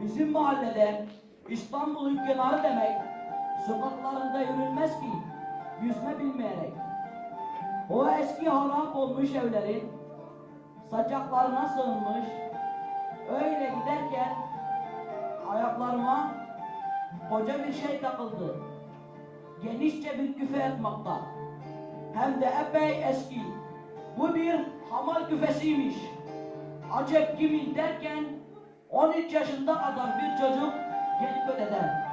Bizim mahallede İstanbul'un kenarı demek sokaklarında yürünmez ki yüzme bilmeyerek. O eski harap olmuş evlerin sacaklarına sığınmış öyle giderken ayaklarıma koca bir şey takıldı. Genişçe bir küfe yatmakta. Hem de epey eski. Bu bir hamal küfesiymiş. Acep kimin derken 13 yaşında kadar bir çocuk gelip ödeden.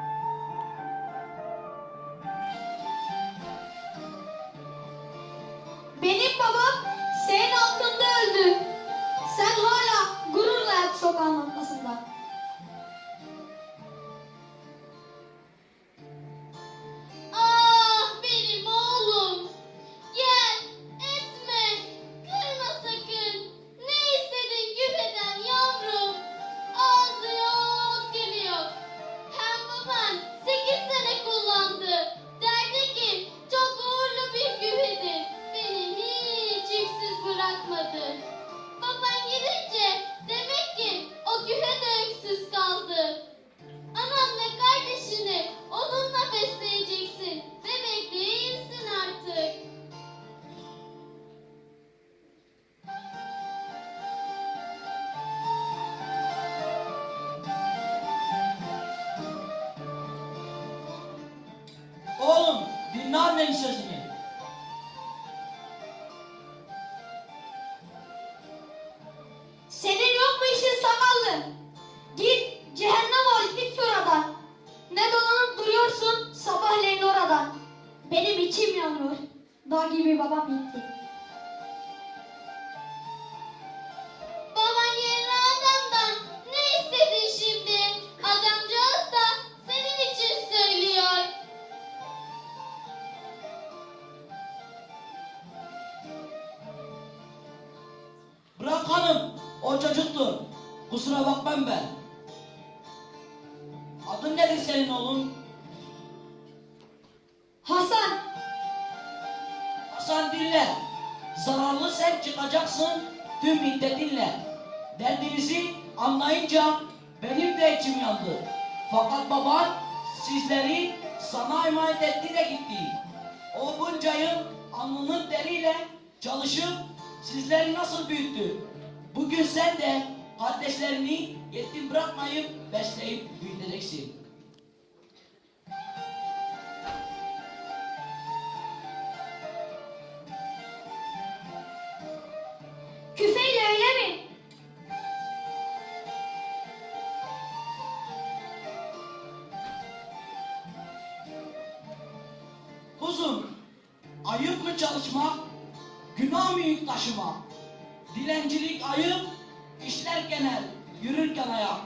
Benim babam senin altında öldü. Dinle annenin sözünü. Senin yok mu işin sakallı? Git cehennem ol git şuradan. Ne dolanıp duruyorsun sabahleyin oradan. Benim içim yanıyor. Dağ gibi babam gitti. O. Kusura bakmam ben. Adın nedir senin oğlum? Hasan Hasan dinle. Zararlı sen çıkacaksın tüm hiddetinle. Derdinizi anlayınca benim de içim yandı. Fakat baban sizleri sana emanet etti de gitti. O bunca yıl alnının teriyle çalışıp sizleri nasıl büyüttü? Bugün sen de kardeşlerini yetim bırakmayıp besleyip büyüteceksin. küfeyle öyle mi? Kuzum, ayıp mı çalışmak, günah mı yük taşımak? Dilencilik ayıp, işler genel, yürürken ayak.